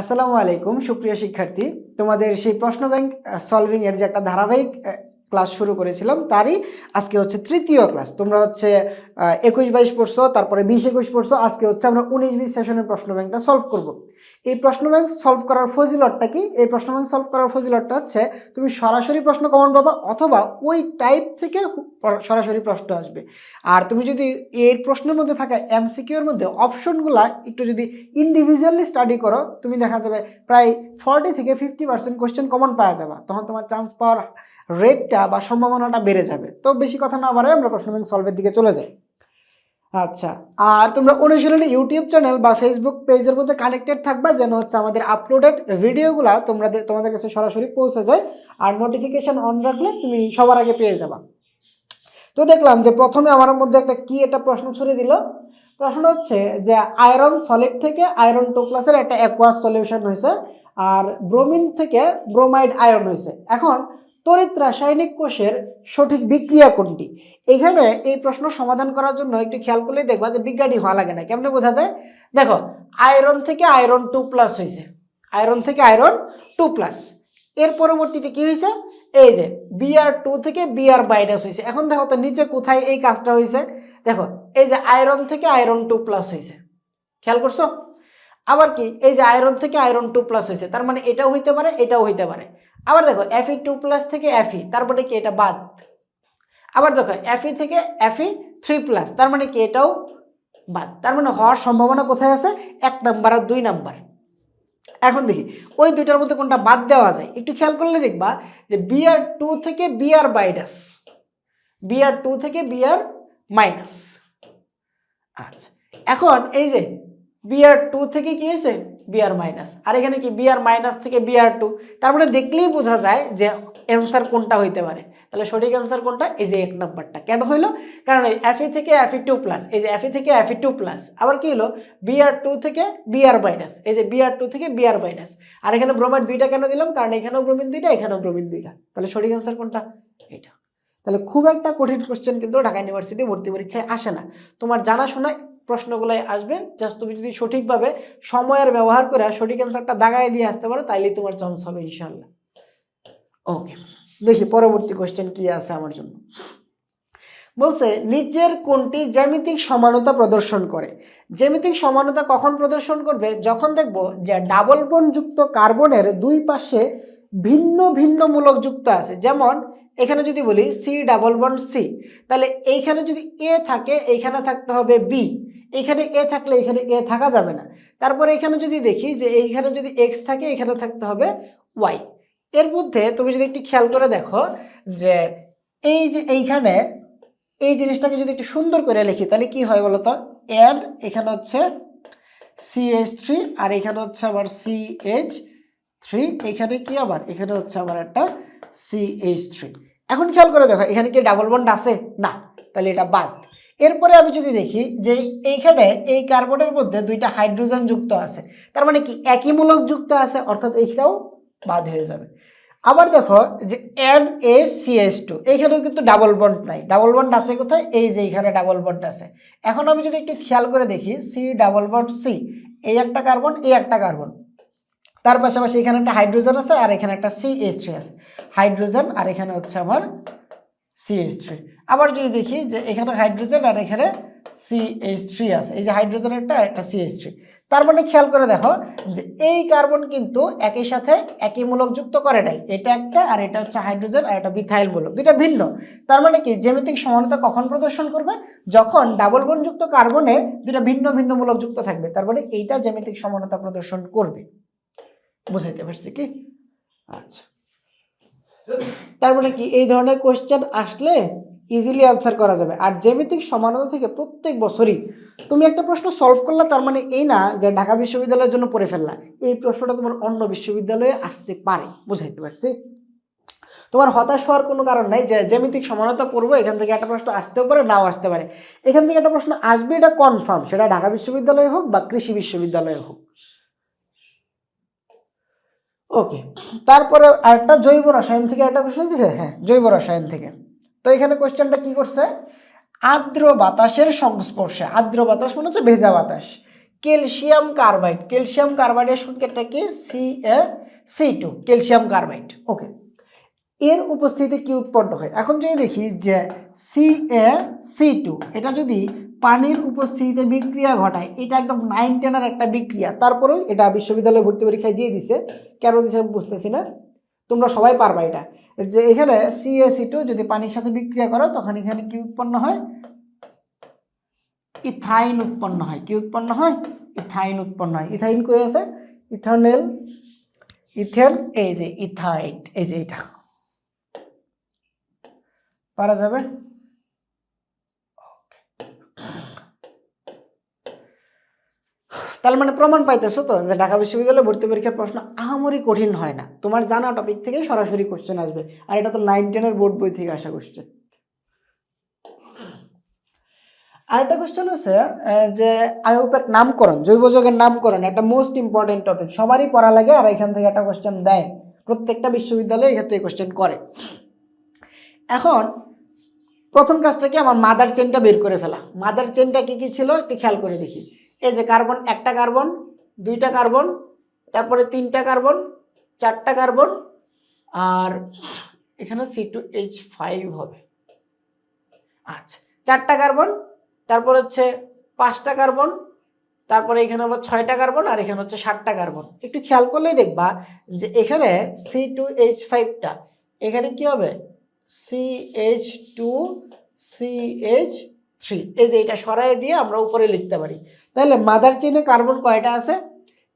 আসসালামু আলাইকুম, সুপ্রিয় শিক্ষার্থী। তোমাদের সেই প্রশ্ন ব্যাংক সলভিং এর যে একটা ধারাবাহিক ক্লাস শুরু করেছিলাম, তারই আজকে হচ্ছে তৃতীয় ক্লাস তোমরা হচ্ছে একুশ বাইশ পড়ছো, তারপরে বিশ একুশ পড়ছো, আজকে হচ্ছে আমরা উনিশ বিশ সেশনের প্রশ্ন ব্যাংকটা সলভ করব। এই প্রশ্ন ব্যাংক সলভ করার ফজিলতটা কি? এই প্রশ্ন ব্যাংক সলভ করার ফজিলতটা হচ্ছে, তুমি সরাসরি প্রশ্ন কমন পাবা অথবা ওই টাইপ থেকে সরাসরি প্রশ্ন আসবে। আর তুমি যদি এর প্রশ্নের মধ্যে থাকা এমসিকিউর মধ্যে অপশনগুলা একটু যদি ইন্ডিভিজুয়ালি স্টাডি করো, তুমি দেখা যাবে প্রায় ফর্টি থেকে ফিফটি পার্সেন্ট কোয়েশ্চেন কমন পাওয়া যাবে। তখন তোমার চান্স পাওয়ার রেটটা বা সম্ভাবনাটা বেড়ে যাবে। তো বেশি কথা না বাড়ায় আমরা প্রশ্ন ব্যাংক সলভের দিকে চলে যাই। আচ্ছা আর তোমরা অনুশীলনী ইউটিউব চ্যানেল বা ফেসবুক পেজের মধ্যে কানেক্টেড থাকবা, যেন হচ্ছে আমাদের আপলোডেড ভিডিওগুলা তোমরা তোমাদের কাছে সরাসরি পৌঁছে যায়, আর নোটিফিকেশন অন রাখলে তুমি সবার আগে পেয়ে যাবা। তো দেখলাম যে প্রথমে আমার মধ্যে একটা কি একটা প্রশ্ন ছুড়ে দিল। প্রশ্ন হচ্ছে যে আয়রন সলিড থেকে আয়রন টু প্লাসের একটা অ্যাকোয়াস সলিউশন হয়েছে, আর ব্রোমিন থেকে ব্রোমাইড আয়রন হয়েছে। এখন তড়িৎ রাসায়নিক কোষের সঠিক বিক্রিয়া কোনটি? এখানে এই প্রশ্ন সমাধান করার জন্য একটু খেয়াল করলে দেখবা যে বিজ্ঞানী হওয়া লাগে না। কেমনে বোঝা যায়? দেখো, আয়রন থেকে আয়রন টু প্লাস হয়েছে। আয়রন থেকে আয়রন টু প্লাস। এর পরবর্তীতে কি হয়েছে? এই যে বিআর টু থেকে বিআর মাইনাস হয়েছে। এখন দেখো তো নিচে কোথায় এই কাজটা হয়েছে? দেখো, এই যে আয়রন থেকে আয়রন টু প্লাস হয়েছে। খেয়াল করছ? আবার কি, এই যে আয়রন থেকে আয়রন টু প্লাস হয়েছে, তার মানে এটাও হইতে পারে, এটাও হইতে পারে। আবার দেখো এফি টু প্লাস থেকে এফি তার মানে কি এটা বাদ? আবার দেখো এফি থেকে এফি থ্রি প্লাস তার মানে কি এটাও বাদ? তার মানে হওয়ার সম্ভাবনা কোথায় আছে? এক নাম্বার আর দুই নাম্বার এখন দেখি, ওই দুইটার মধ্যে কোনটা বাদ দেওয়া যায়? একটু খেয়াল করলে দেখবা যে বিআর টু থেকে বিআর মাইনাস বিআর টু থেকে বিআর মাইনাস আচ্ছা এখন এই যে বিআর টু থেকে কি হয়েছে? বিআর মাইনাস আর এখানে কি বিআর মাইনাস থেকে বিআর টু তার মানে দেখলেই বোঝা যায় যে অ্যান্সার কোনটা হইতে পারে। তাহলে সঠিক অ্যান্সার কোনটা? এই যে এক নাম্বারটা। কেন হইল? কারণ এই এফি থেকে এফি টু প্লাস এই যে এফি থেকে এফি টু প্লাস আবার কি হলো বিআর টু থেকে বিআর মাইনাস এই যে বিআর টু থেকে বিআর মাইনাস আর এখানে ব্রোমাইড দুইটা কেন দিলাম? কারণ এখানেও ব্রোমিন দুইটা, এখানেও ব্রোমিন দুইটা। তাহলে সঠিক অ্যান্সার কোনটা? এটা তাহলে খুব একটা কঠিন কোশ্চেন কিন্তু ঢাকা ইউনিভার্সিটি ভর্তি পরীক্ষায় আসে না। তোমার জানাশোনা প্রশ্নগুলাই আসবে। জাস্ট তুমি যদি সঠিকভাবে সময়ের ব্যবহার করে সঠিক অ্যান্সারটা দাগায় দিয়ে আসতে পারো, তাইলেই তোমার চান্স হবে ইনশাল্লাহ ওকে দেখি পরবর্তী কোশ্চেন কি আছে আমার জন্য। বলছে, নিচের কোনটি জ্যামিতিক সমানতা প্রদর্শন করে? জ্যামিতিক সমানতা কখন প্রদর্শন করবে? যখন দেখব যে ডাবল বন যুক্ত কার্বনের দুই পাশে ভিন্ন ভিন্ন মূলক যুক্ত আছে। যেমন, এখানে যদি বলি সি ডাবল বন সি তাহলে এইখানে যদি এ থাকে, এইখানে থাকতে হবে বি এখানে এ থাকলে এখানে এ থাকা যাবে না। তারপরে এখানে যদি দেখি যে এইখানে যদি এক্স থাকে, এখানে থাকতে হবে ওয়াই এর মধ্যে তুমি যদি একটু খেয়াল করে দেখো যে এই যে এইখানে এই জিনিসটাকে যদি একটু সুন্দর করে লিখি, তাহলে কি হয় বলতো এর এখানে হচ্ছে সি এইচ থ্রি আর এখানে হচ্ছে আবার সি এইচ থ্রি এখানে কি আবার? এখানে হচ্ছে আবার একটা সি এইচ থ্রি এখন খেয়াল করে দেখো, এখানে কি ডাবল বন্ড আছে? না। তাহলে এটা বাদ। এরপরে আমি যদি দেখি যে এইখানে এই কার্বনের মধ্যে দুইটা হাইড্রোজেন যুক্ত আছে, তার মানে কি একই মূলক যুক্ত আছে, অর্থাৎ এইখানেও বাদ হয়ে যাবে। আবার দেখো যে N A C S two এইখানেও কিন্তু ডাবল বন্ড নাই। ডাবল বন্ড আছে কোথায়? এই যে এইখানে ডাবল বন্ড আছে। এখন আমি যদি একটু খেয়াল করে দেখি সি ডাবল বন্ড সি এই একটা কার্বন, এই একটা কার্বন। তার পাশাপাশি এখানে একটা হাইড্রোজেন আছে, আর এখানে একটা সি থ্রি আছে। হাইড্রোজেন, আর এখানে হচ্ছে আমার সি থ্রি আবার যদি দেখি যে এখানে হাইড্রোজেন আর এখানে সি এইচ থ্রি আছে, এই যে হাইড্রোজেন একটা একটা সি এইচ থ্রি তার মানে খেয়াল করে দেখো যে এই কার্বন কিন্তু একই সাথে একই মূলক যুক্ত করে নাই। এটা একটা আর এটা হচ্ছে হাইড্রোজেন আর এটা বিথাইল মূলক, দুইটা ভিন্ন। তার মানে কি, জ্যামিতিক সমানতা কখন প্রদর্শন করবে? যখন ডাবল বন যুক্ত কার্বনে দুইটা ভিন্ন ভিন্ন মূলক যুক্ত থাকবে, তার মানে এইটা জ্যামিতিক সমানতা প্রদর্শন করবে। বুঝাইতে পারছি কি? আচ্ছা। তার মানে কি, এই ধরনের কোয়েশ্চেন আসলে ইজিলি অ্যান্সার করা যাবে। আর জ্যামিতিক সমানতা থেকে প্রত্যেক বছরই তুমি একটা প্রশ্ন সলভ করলে, তার মানে এই না যে ঢাকা বিশ্ববিদ্যালয়ের জন্য পড়ে ফেললা। এই প্রশ্নটা তোমার অন্য বিশ্ববিদ্যালয়ে আসতে পারে, বুঝাইতে পারছি? তোমার হতাশ হওয়ার কোনো কারণ নাই যে জ্যামিতিক সমানতা পড়ব, এখান থেকে একটা প্রশ্ন আসতেও পারে, নাও আসতে পারে। এখান থেকে একটা প্রশ্ন আসবে, এটা কনফার্ম সেটা ঢাকা বিশ্ববিদ্যালয়ে হোক বা কৃষি বিশ্ববিদ্যালয়ে হোক। ওকে তারপরে আরেকটা জৈব রসায়ন থেকে একটা কোশ্চেন দিছে? হ্যাঁ জৈব রসায়ন থেকে। তো এখানে কোয়েশ্চেনটা কি করছে? আর্দ্র বাতাসের সংস্পর্শে। আর্দ্র বাতাস মানে হচ্ছে ভেজা বাতাস। Calcium carbide. ক্যালসিয়াম কার্বাইডের সংকেতটা কি? C A C two calcium carbide. Okay এর উপস্থিতিতে কি উৎপন্ন হয়? এখন যদি দেখি যে সি এ সি টু এটা যদি পানির উপস্থিতিতে বিক্রিয়া ঘটায়, এটা একদম নাইন টেনের একটা বিক্রিয়া, তারপরেও এটা বিশ্ববিদ্যালয়ে ভর্তি পরীক্ষায় দিয়ে দিছে। কেন দিছে বুঝতেছি না। তোমরা সবাই পারবা এটা। যে এখানে সি এ সি টু যদি পানির সাথে বিক্রিয়া করো, তখন এখানে কি উৎপন্ন হয়? ইথাইন উৎপন্ন হয়। কি উৎপন্ন হয়? ইথাইন উৎপন্ন হয়। ইথাইন কই আছে? ইথানেল, ইথেন, এই যে ইথাইট, এই যে এটা। পারা যাবে? তাহলে মানে প্রমাণ পাইতেছো তো যে ঢাকা বিশ্ববিদ্যালয়ে ভর্তি পরীক্ষার প্রশ্ন আহামরি কঠিন হয় না। তোমার জানা টপিক থেকে সরাসরি কোশ্চেন আসবে। আর এটা তো নাইন টেনের বোর্ড বই থেকে আসা কোশ্চেন আরেকটা কোশ্চেন আছে আহ, যে আইউপ্যাক নামকরণ জৈব যৌগের নামকরণ একটা মোস্ট ইম্পর্টেন্ট টপিক সবারই পড়া লাগে আর এখান থেকে একটা কোশ্চেন দেয়। প্রত্যেকটা বিশ্ববিদ্যালয়ে এখান থেকে কোশ্চেন করে। এখন প্রথম কাজটা কি? আমার মাদার চেনটা বের করে ফেলা। মাদার চেনটা কি কি ছিল? একটু খেয়াল করে দেখি। এই যে কার্বন, একটা কার্বন, দুইটা কার্বন, তারপরে তিনটা কার্বন, চারটা কার্বন, আর এখানে সি টু এইচ ফাইভ হবে। আচ্ছা চারটা কার্বন, তারপর হচ্ছে পাঁচটা কার্বন, তারপরে এখানে আবার ছয়টা কার্বন, আর এখানে হচ্ছে সাতটা কার্বন। একটু খেয়াল করলেই দেখবা যে এখানে সি টু এইচ ফাইভটা এখানে কি হবে? C H two C H three এই যে এটা সরাই দিয়ে আমরা উপরে লিখতে পারি। তাহলে মাদার চেনে কার্বন কয়টা আছে?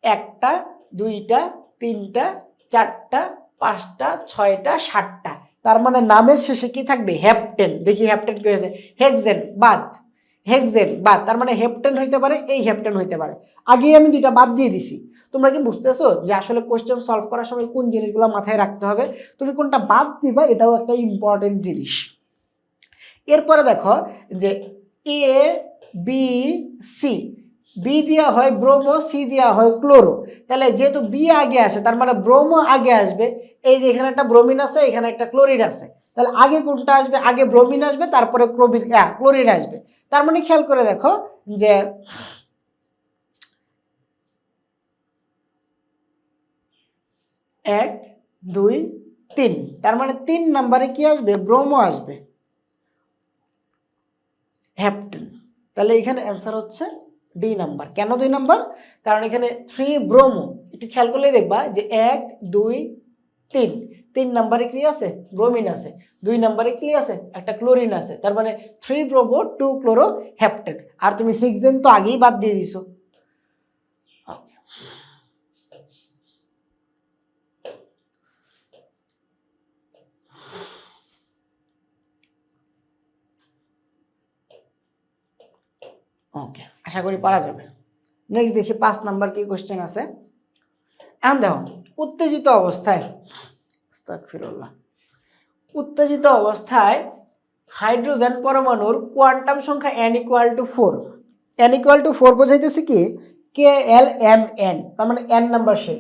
একটা, দুইটা, তিনটা, চারটা, পাঁচটা, ছয়টা, সাতটা। তার মানে নামের শেষে কি থাকবে? হ্যাপটেন দেখি হ্যাপটেন কি হয়েছে? হেক্সেন বাদ। হেক্সেন বাদ। তার মানে হেপটেন হইতে পারে, এই হেপটেন হইতে পারে। আগেই আমি দুইটা বাদ দিয়ে দিছি। তোমরা কি বুঝতেছো যে আসলে কোশ্চেন সলভ করার সময় কোন জিনিসগুলো মাথায় রাখতে হবে? তুমি কোনটা বাদ দিবা, এটাও একটা ইম্পর্টেন্ট জিনিস। এরপরে দেখো যে এ বি সি বি দেওয়া হয় ব্রোমো সি দেওয়া হয় ক্লোরো। তাহলে যেহেতু বি আগে আসে, তার মানে ব্রোমো আগে আসবে, এই যে এখানে একটা ব্রোমিন আছে, এখানে একটা ক্লোরিন আছে। তাহলে আগে কোনটা আসবে? আগে ব্রোমিন আসবে, তারপরে ক্লোরিন ক্লোরিন আসবে। তার মানে খেয়াল করে দেখো যে এক, দুই, তিন। তার মানে তিন নাম্বারে কি আসবে? ব্রোমো আসবে। হ্যাপটেন। তাহলে এখানে অ্যান্সার হচ্ছে ডি নাম্বার কেন দুই নাম্বার কারণ এখানে থ্রি ব্রোমো একটু খেয়াল করলেই দেখবা যে এক, দুই, তিন। তিন নাম্বারে কি আছে? ব্রোমিন আছে। দুই নাম্বারে কি আছে? একটা ক্লোরিন আছে। তার মানে three bromo two chloro heptane আর তুমি হিক্সেন তো আগেই বাদ দিয়ে দিছো। Okay. ওকে আশা করি পারা যাবে। নেক্সট দেখি পাঁচ নাম্বার কি কোশ্চেন আছে। এখন দেখো, উত্তেজিত অবস্থায়। উত্তেজিত অবস্থায় হাইড্রোজেন পরমাণুর কোয়ান্টাম সংখ্যা N equal to four N equal to four বোঝাইতেছে কি? কে এল এম এন তার মানে এন নাম্বার সে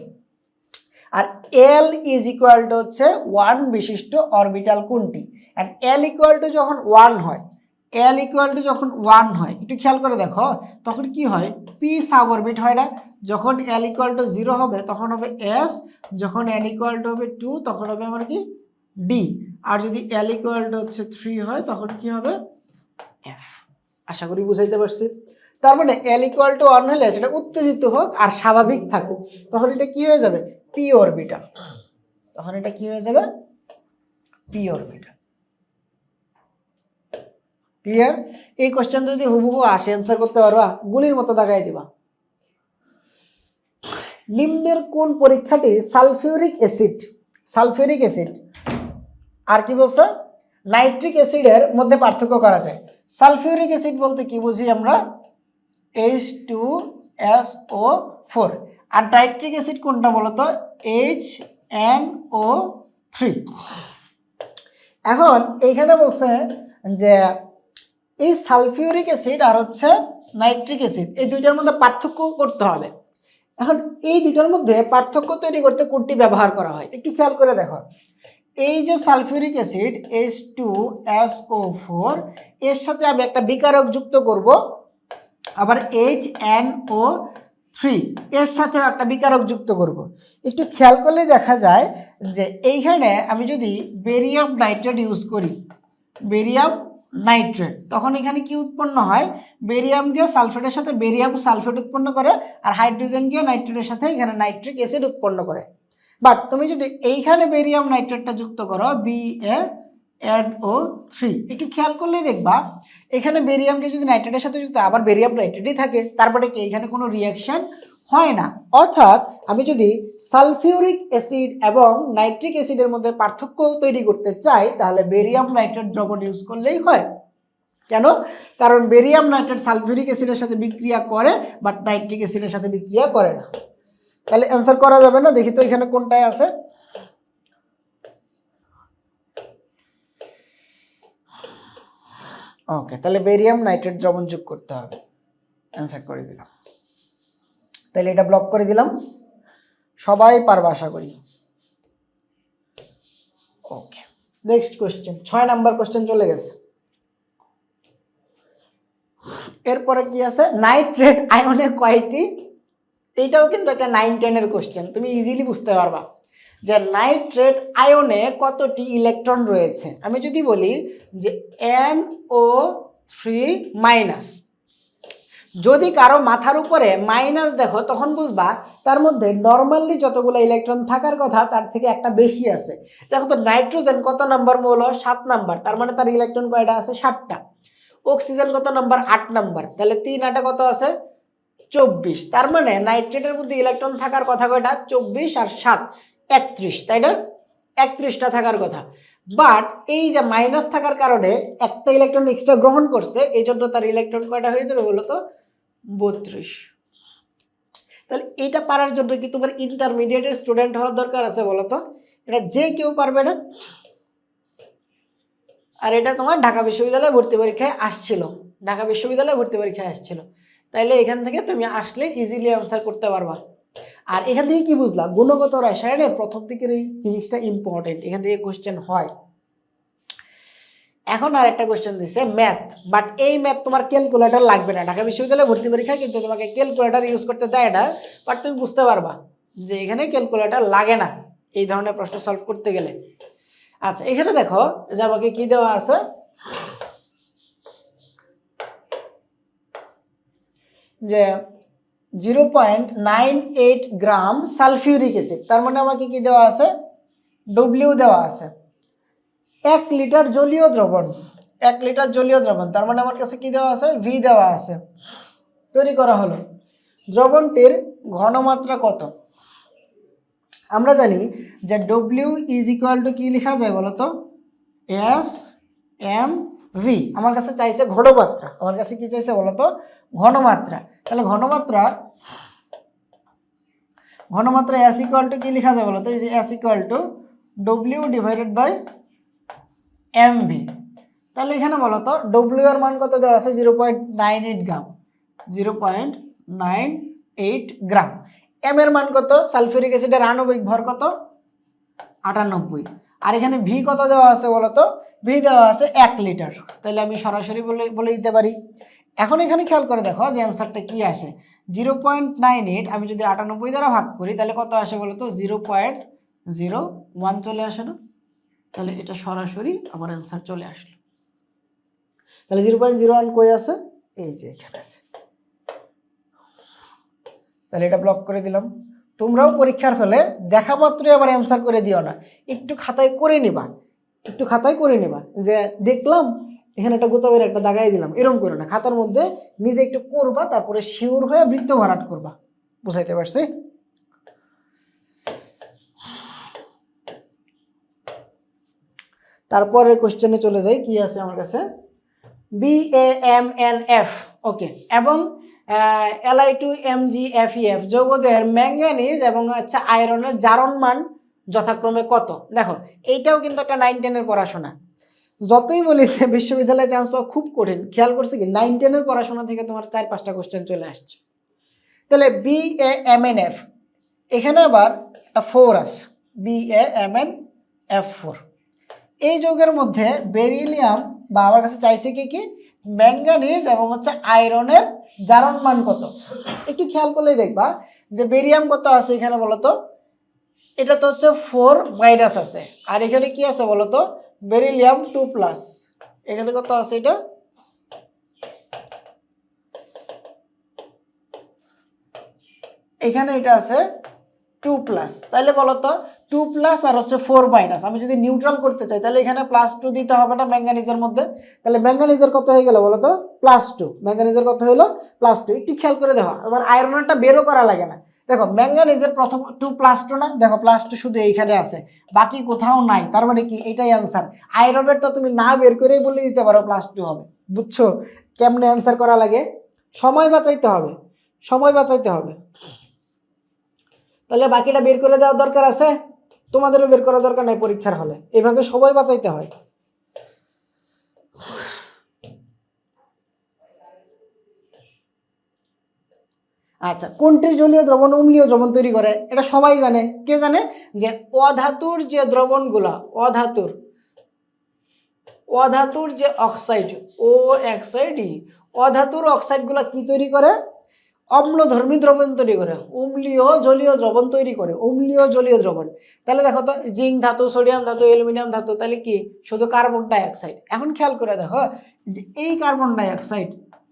আর এল ইজ ইকুয়াল টু হচ্ছে ওয়ান বিশিষ্ট অরবিটাল কোনটি? অ্যান্ড এল ইকুয়াল টু যখন ওয়ান হয় এল ইকুয়াল টু যখন ওয়ান হয়, একটু খেয়াল করে দেখো, তখন কি হয়? পি সাব অরবিট হয় না। যখন এল ইকুয়াল টু জিরো হবে, তখন হবে এস যখন এল ইকুয়াল টু হবে টু তখন হবে আমার কি? ডি আর যদি এল ইকুয়াল টু হচ্ছে থ্রি হয়, তখন কি হবে? এফ আশা করি বুঝাইতে পারছি। তার মানে এল ইকুয়াল টু ওয়ান হলে সেটা উত্তেজিত হোক আর স্বাভাবিক থাকুক, তখন এটা কি হয়ে যাবে? পি অরবিটাল তখন এটা কি হয়ে যাবে? পি অরবিটাল ক্লিয়ার এই কোশ্চেন যদি হুবহু আসে অ্যান্সার করতে পারবা? গুলির মতো দাগাই দিবা। নিম্নের কোন পরীক্ষাটি সালফিউরিক অ্যাসিড? Sulphuric acid. আর কি বলছে? নাইট্রিক অ্যাসিডের মধ্যে পার্থক্য করা যায়। সালফিউরিক অ্যাসিড বলতে কি বুঝি আমরা? H two S O four আর নাইট্রিক অ্যাসিড কোনটা বলতো? এইচ এন ও থ্রি এখন এইখানে বলছে যে এই সালফিউরিক অ্যাসিড আর হচ্ছে নাইট্রিক অ্যাসিড, এই দুইটার মধ্যে পার্থক্য করতে হবে। এখন এই দুইটার মধ্যে পার্থক্য তৈরি করতে কোনটি ব্যবহার করা হয়? একটু খেয়াল করে দেখো। এই যে sulphuric acid H two S O four এর সাথে আমি একটা বিকারক যুক্ত করব। আবার এইচ এন ও থ্রি এর সাথে একটা বিকারক যুক্ত করব। একটু খেয়াল করলে দেখা যায় যে এইখানে আমি যদি বেরিয়াম নাইট্রেট ইউজ করি বেরিয়াম নাইট্রেট। তখন এখানে কি উৎপন্ন হয়? বেরিয়াম গিয়ে সালফেটের সাথে বেরিয়াম সালফেট উৎপন্ন করে আর হাইড্রোজেন গিয়ে নাইট্রেটের সাথে এখানে নাইট্রিক অ্যাসিড উৎপন্ন করে। বাট তুমি যদি এইখানে বেরিয়াম নাইট্রেটটা যুক্ত করো B A N O three একটু খেয়াল করলেই দেখবা, এখানে বেরিয়ামকে যদি নাইট্রেটের সাথে যুক্ত আবার বেরিয়াম নাইট্রেটই থাকে, তারপরে কি এখানে কোনো রিয়াকশন হয় না। অর্থাৎ আমি যদি সালফিউরিক অ্যাসিড এবং নাইট্রিক অ্যাসিডের মধ্যে পার্থক্য তৈরি করতে চাই, তাহলে বেরিয়াম নাইট্রেট দ্রবণ ইউজ করলেই হয়। কেন? কারণ বেরিয়াম নাইট্রেট সালফিউরিক অ্যাসিডের সাথে বিক্রিয়া করে বাট নাইট্রিক অ্যাসিডের সাথে বিক্রিয়া করে না। তাহলে অ্যান্সার করা যাবে না, দেখি তো এখানে কোনটায় আছে। ওকে তাহলে বেরিয়াম নাইট্রেট দ্রবণ যোগ করতে হবে। অ্যান্সার করে দিলাম। তাহলে এটা ব্লক করে দিলাম। সবাই পারবে আশা করি। ওকে নেক্সট কোশ্চেন ছয় নাম্বার কোশ্চেন চলে গেছে। এরপরে কি আছে? নাইট্রেট আয়নে কয়টি? এইটাও কিন্তু একটা নাইন টেনের কোশ্চেন তুমি ইজিলি বুঝতে পারবা। যে নাইট্রেট আয়নে কতটি ইলেকট্রন রয়েছে? আমি যদি বলি যে এন ও থ্রি মাইনাস যদি কারও মাথার উপরে মাইনাস দেখো, তখন বুঝবা তার মধ্যে নর্মালি যতগুলো ইলেকট্রন থাকার কথা তার থেকে একটা বেশি আছে। দেখো তো নাইট্রোজেন কত নাম্বার মৌল সাত নাম্বার তার মানে তার ইলেকট্রন কয়টা আছে? সাতটা। অক্সিজেন কত নাম্বার আট নাম্বার তাহলে তিন আটা কত আছে? চব্বিশ। তার মানে নাইট্রেটের মধ্যে ইলেকট্রন থাকার কথা কয়টা? চব্বিশ আর সাত। একত্রিশ, তাই না? একত্রিশটা থাকার কথা। বাট এই যে মাইনাস থাকার কারণে একটা ইলেকট্রন এক্সট্রা গ্রহণ করছে, এই জন্য তার ইলেকট্রন কয়টা হয়ে যাবে বলো তো? বত্রিশ। তাহলে এটা পারার জন্য কি তোমার ইন্টারমিডিয়েটের স্টুডেন্ট হওয়ার দরকার আছে বলো তো? এটা যে কেউ পারবে না। আর এটা তোমার ঢাকা বিশ্ববিদ্যালয়ে ভর্তি পরীক্ষায় আসছিল। ঢাকা বিশ্ববিদ্যালয়ে ভর্তি পরীক্ষায় আসছিল। তাইলে এখান থেকে তুমি আসলে ইজিলি আনসার করতে পারবা। আর এখান থেকে কি বুঝলা? গুণগত রসায়নের প্রথম দিকের এই জিনিসটা ইম্পর্টেন্ট এখান থেকে কোশ্চেন হয়। এখন আর একটা কোয়েশ্চেন দিছে ম্যাথ বাট এই ম্যাথ তোমার ক্যালকুলেটার লাগবে না। ঢাকা বিশ্ববিদ্যালয়ে ভর্তি পরীক্ষা, কিন্তু তোমাকে ক্যালকুলেটার ইউজ করতে দেয় না। বাট তুমি বুঝতে পারবা যে এখানে ক্যালকুলেটার লাগে না এই ধরনের প্রশ্ন সলভ করতে গেলে। আচ্ছা এখানে দেখো যে আমাকে কি দেওয়া আছে? যে zero point nine eight gram sulphuric acid. তার মানে আমাকে কি দেওয়া আছে? ডব্লিউ দেওয়া আছে। এক লিটার জলীয় দ্রবণ, এক লিটার জলীয় দ্রবণ, তার মানে আমার কাছে কি দেওয়া আছে? ভি দেওয়া আছে। তৈরি করা হলো। দ্রবণটির ঘনমাত্রা কত? আমরা জানি যে ডব্লিউ ইজ ইকুয়াল টু কী লেখা যায় বলো তো এস এম ভি আমার কাছে চাইছে ঘনমাত্রা। আমার কাছে কি চাইছে বলো তো ঘনমাত্রা। তাহলে ঘনমাত্রা ঘনমাত্রা এস ইকুয়াল টু কি লেখা যায় বলো তো S equal to W divided by M V তাহলে এখানে বলো তো ডব্লিউ এর মান কত দেওয়া আছে? Zero point nine eight gram. Zero point nine eight gram. M এর মান কত? সালফিউরিক অ্যাসিডের আণবিক ভর কত? আটানব্বই। আর এখানে ভি কত দেওয়া আছে বলো তো? ভি দেওয়া আছে এক লিটার। তাহলে আমি সরাসরি বলে বলে দিতে পারি। এখন এখানে খেয়াল করে দেখো যে অ্যান্সারটা কি আসে। জিরো পয়েন্ট নাইন এইট আমি যদি আটানব্বই দ্বারা ভাগ করি, তাহলে কত আসে বলো তো? জিরো পয়েন্ট জিরো ওয়ান চলে আসে না? তাহলে এটা সরাসরি আমার অ্যান্সার চলে আসলো। তাহলে জিরো পয়েন্ট জিরো ওয়ান কই আছে? এই যে এখানে আছে। তাহলে এটা ব্লক করে দিলাম। তোমরাও পরীক্ষার হলে দেখা মাত্রই আবার অ্যান্সার করে দিও না। একটু খাতায় করে নিবা। একটু খাতায় করে নিবা। যে দেখলাম, এখানে একটা গোতাবের একটা দাগাই দিলাম। এরকম করো না। খাতার মধ্যে নিজে একটু করবা, তারপরে শিওর হয়ে বৃত্ত ভরাট করবা। বুঝাইতে পারছি? তারপরের কোশ্চেনে চলে যাই, কি আছে আমার কাছে? B A M N F okay এবং L I two M G F E F যৌগদের manganese এবং হচ্ছে আয়রনের জারণ মান যথাক্রমে কত? দেখো, এইটাও কিন্তু একটা নাইন টেনের পড়াশোনা। যতই বলি, বিশ্ববিদ্যালয়ে চান্স পাওয়া খুব কঠিন। খেয়াল করছে কি? নাইন টেনের পড়াশোনা থেকে তোমার চার, পাঁচটা কোশ্চেন চলে আসছে। তাহলে B A M N F এখানে আবার একটা ফোর আছে। B A M N F four এই যৌগের মধ্যে বেরিলিয়াম বা আমার কাছে চাইছে কি কি? ম্যাঙ্গানিজ এবং হচ্ছে আয়রনের জারণ মান কত? একটু খেয়াল করলেই দেখবা যে বেরিয়াম কত আছে এখানে বলতো? এটা তো হচ্ছে ফোর মাইনাস আছে। আর এখানে কি আছে বলতো? বেরিলিয়াম টু প্লাস এখানে কত আছে এটা? এখানে এটা আছে টু প্লাস তাহলে বলো তো টু প্লাস আর হচ্ছে ফোর মাইনাস। আমি যদি নিউট্রাল করতে চাই, তাহলে এখানে প্লাস টু দিতে হবে না ম্যাঙ্গানিজের মধ্যে। তাহলে ম্যাঙ্গানিজের কত হয়ে গেল বলো তো প্লাস টু ম্যাঙ্গানিজের কত হলো? প্লাস টু একটু খেয়াল করে দেখো আবার আয়রনটা বেরও করা লাগে না। দেখো ম্যাঙ্গানিজের প্রথম টু প্লাস টু না? দেখো প্লাস টু শুধু এইখানে আছে। বাকি কোথাও নাই। তার মানে কি? এটাই অ্যান্সার আয়রনেরটা তুমি না বের করেই বলে দিতে পারো প্লাস টু হবে। বুঝছ? কেমনে অ্যান্সার করা লাগে? সময় বাঁচাইতে হবে। সময় বাঁচাইতে হবে। তাহলে বাকিটা বের করে দেওয়ার দরকার আছে? তোমাদেরও বের করা দরকার নাই পরীক্ষার হলে। এভাবে সবাই বাঁচাইতে হয়। আচ্ছা কোনটি জলীয় দ্রবণ অম্লীয় দ্রবণ তৈরি করে? এটা সবাই জানে। কে জানে? যে অধাতুর যে দ্রবণগুলা, অধাতুর অধাতুর যে অক্সাইড ও অক্সাইডই অধাতুর অক্সাইডগুলা কি তৈরি করে? অম্লধর্মী দ্রবণ তৈরি করে, অম্লীয় জলীয় দ্রবণ তৈরি করে, অম্লীয় জলীয় দ্রবণ। তাহলে দেখো তো, জিঙ্ক ধাতু, সোডিয়াম ধাতু, অ্যালুমিনিয়াম ধাতু, তাহলে কি? শুধু কার্বন ডাইঅক্সাইড এখন খেয়াল করে দেখো যে এই কার্বন ডাইঅক্সাইড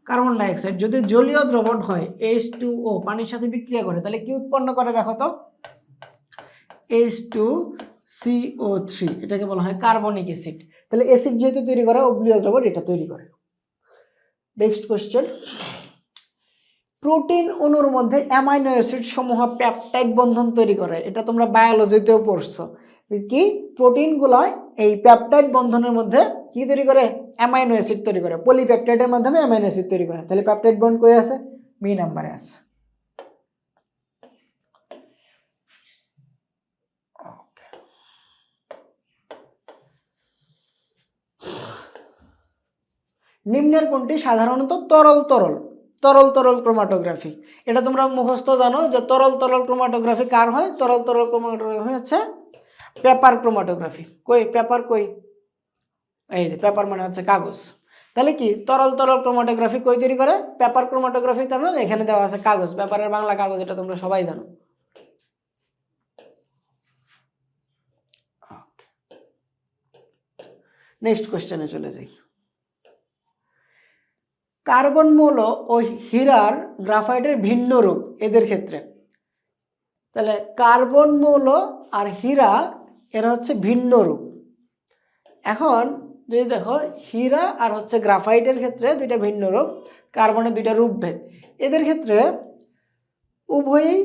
কার্বন ডাইঅক্সাইড যদি জলীয় দ্রবণ হয় এইচ টু ও পানির সাথে বিক্রিয়া করে, তাহলে কি উৎপন্ন করে দেখো তো? এইচ টু সিও থ্রি এটাকে বলা হয় কার্বনিক অ্যাসিড তাহলে অ্যাসিড যেহেতু তৈরি করে, অম্লীয় দ্রবণ এটা তৈরি করে। নেক্সট কোশ্চেন প্রোটিন অণুর মধ্যে অ্যামাইনো অ্যাসিড সমূহ প্যাপটাইড বন্ধন তৈরি করে। এটা তোমরা বায়োলজিতেও পড়ছো। কি? প্রোটিনগুলো এই প্যাপটাইড বন্ধনের মধ্যে কি তৈরি করে? অ্যামাইনো অ্যাসিড তৈরি করে। পলিপ্যাপটাইডের মাধ্যমে অ্যামাইনো অ্যাসিড তৈরি করে। তাহলে প্যাপটাইড বন্ড কই আছে? বি নাম্বারে আছে। নিম্নের কোনটি? সাধারণত তরল তরল। তরল তরল ক্রোমাটোগ্রাফি। এটা তোমরা মুখস্থ জানো যে তরল তরল ক্রোমাটোগ্রাফি কার হয়? তরল তরল ক্রোমাটোগ্রাফি হচ্ছে পেপার ক্রোমাটোগ্রাফি। কই, পেপার কই? এই যে, পেপার মানে হচ্ছে কাগজ। তাহলে কি? তরল তরল ক্রোমাটোগ্রাফি কই তৈরি করে? পেপার ক্রোমাটোগ্রাফি তার এখানে দেওয়া আছে কাগজ। পেপারের বাংলা কাগজ এটা তোমরা সবাই জানো। নেক্সট কোশ্চেনে চলে যাই। কার্বন মৌল ও হীরার গ্রাফাইটের ভিন্ন রূপ এদের ক্ষেত্রে। তাহলে কার্বন মৌল আর হীরা, এরা হচ্ছে ভিন্ন রূপ। এখন যদি দেখো, হীরা আর হচ্ছে গ্রাফাইটের ক্ষেত্রে দুইটা ভিন্ন রূপ, কার্বনের দুইটা রূপভেদ এদের ক্ষেত্রে উভয়ই,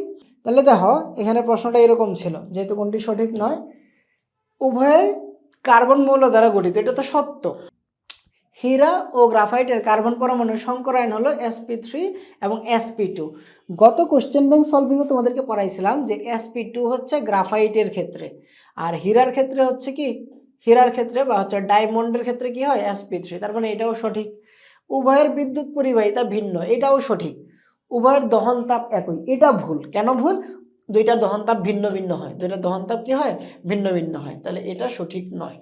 তাহলে দেখো, এখানে প্রশ্নটা এরকম ছিল, যেহেতু কোনটি সঠিক নয় উভয়ের কার্বন মৌল দ্বারা গঠিত, এটা তো সত্য। হীরা ও গ্রাফাইটের কার্বন পরমাণুর সংকরায়ন হলো এসপি থ্রি এবং এসপি টু গত কোশ্চেন ব্যাংক সলভিংও তোমাদেরকে পড়াইছিলাম যে এসপি টু হচ্ছে গ্রাফাইটের ক্ষেত্রে, আর হীরার ক্ষেত্রে হচ্ছে কি? হীরার ক্ষেত্রে বা হচ্ছে ডায়মন্ডের ক্ষেত্রে কি হয়? এসপি থ্রি তার মানে এটাও সঠিক। উভয়ের বিদ্যুৎ পরিবাহিতা ভিন্ন, এটাও সঠিক। উভয়ের দহন তাপ একই, এটা ভুল। কেন ভুল? দুইটা দহন তাপ ভিন্ন ভিন্ন হয়। দুইটা দহন তাপ কি হয়? ভিন্ন ভিন্ন হয়। তাহলে এটা সঠিক নয়।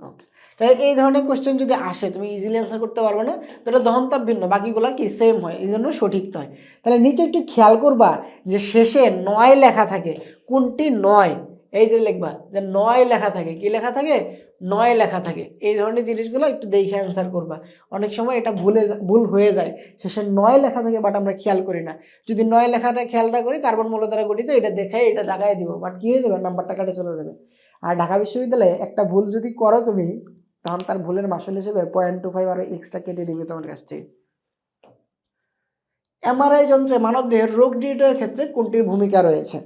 ওকে তাহলে এই ধরনের কোশ্চেন যদি আসে, তুমি ইজিলি অ্যান্সার করতে পারবে না তো এটা দহনতাপ ভিন্ন, বাকিগুলো কি সেম হয়, এই জন্য সঠিক নয়। তাহলে নিচে একটু খেয়াল করবা যে শেষে নয় লেখা থাকে, কোনটি নয়? এই যে লিখবা যে নয় লেখা থাকে, কি লেখা থাকে? নয় লেখা থাকে। এই ধরনের জিনিসগুলো একটু দেখে অ্যান্সার করবা। অনেক সময় এটা ভুলে ভুল হয়ে যায়, শেষে নয় লেখা থাকে বাট আমরা খেয়াল করি না। যদি নয় লেখাটা খেয়ালটা করি কার্বন মৌল দ্বারা গঠিত, এটা দেখাই এটা দাগাই দিব বাট কি হয়ে যাবে? নাম্বারটা কাটে চলে যাবে। আর ঢাকা বিশ্ববিদ্যালয়ে একটা ভুল যদি করো তুমি তখন তার ভুলের মাসুল হিসেবে পয়েন্ট টু ফাইভ আরও এক্সট্রা কেটে দিবে তোমার কাছ থেকে। এমআরআই যন্ত্রে মানবদেহের রোগ নির্ণয়ের ক্ষেত্রে কোনটির ভূমিকা রয়েছে?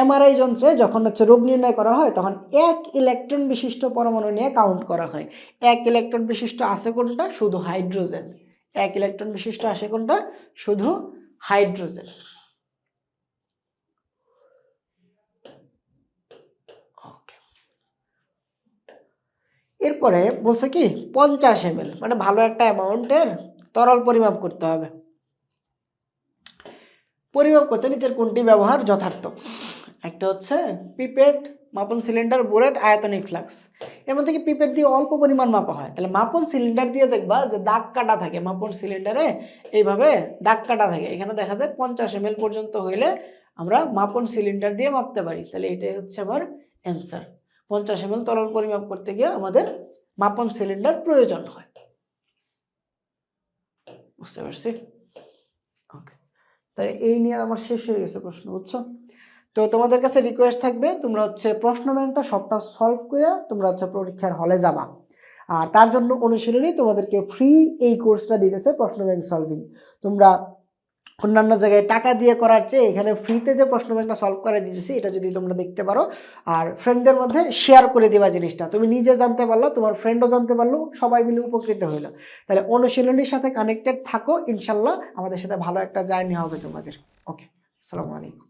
এমআরআই যন্ত্রে যখন হচ্ছে রোগ নির্ণয় করা হয়, তখন এক ইলেকট্রন বিশিষ্ট পরমাণু নিয়ে কাউন্ট করা হয়। এক ইলেকট্রন বিশিষ্ট আছে কোনটা? শুধু হাইড্রোজেন এক ইলেকট্রন বিশিষ্ট আসে কোনটা? শুধু হাইড্রোজেন এরপরে বলছে কি, পঞ্চাশ এম মানে ভালো একটা অ্যামাউন্টের তরল পরিমাপ করতে হবে। পরিমাপ করতে নিচের কোনটি ব্যবহার যথার্থ? একটা হচ্ছে পিপেট মাপন সিলিন্ডার বুলেট আয়তনিক ফ্লাক্স এর মধ্যে কি পিপেট দিয়ে অল্প পরিমাণ মাপা হয়? তাহলে মাপন সিলিন্ডার দিয়ে দেখবা যে দাগ কাটা থাকে, মাপন সিলিন্ডারে এইভাবে দাগ কাটা থাকে। এখানে দেখা যায় পঞ্চাশ এম পর্যন্ত হইলে আমরা মাপন সিলিন্ডার দিয়ে মাপতে পারি। তাহলে এটাই হচ্ছে আমার অ্যান্সার পঞ্চাশ এম তরল পরিমাপ করতে গিয়ে আমাদের মাপন সিলিন্ডার প্রয়োজন হয়। বুঝতে পারছি? ওকে তাই এই নিয়ে আমার শেষ হয়ে গেছে প্রশ্ন, বুঝছ? তো তোমাদের কাছে রিকোয়েস্ট থাকবে, তোমরা হচ্ছে প্রশ্ন ব্যাংকটা সবটা সলভ করে তোমরা হচ্ছে পরীক্ষার হলে যাবা। আর তার জন্য অনুশীলনী তোমাদেরকে ফ্রি এই কোর্সটা দিতেছে প্রশ্ন ব্যাংক সলভিং তোমরা অন্যান্য জায়গায় টাকা দিয়ে করার চেয়ে এখানে ফ্রিতে যে প্রশ্ন ব্যাংকটা সলভ করে দিয়েছি, এটা যদি তোমরা দেখতে পারো, আর ফ্রেন্ডদের মধ্যে শেয়ার করে দেওয়া জিনিসটা। তুমি নিজে জানতে পারল, তোমার ফ্রেন্ডও জানতে পারল, সবাই মিলে উপকৃত হইল। তাহলে অনুশীলনীর সাথে কানেক্টেড থাকো, ইনশাল্লাহ আমাদের সাথে ভালো একটা জার্নি হবে তোমাদের। ওকে আসসালামু আলাইকুম।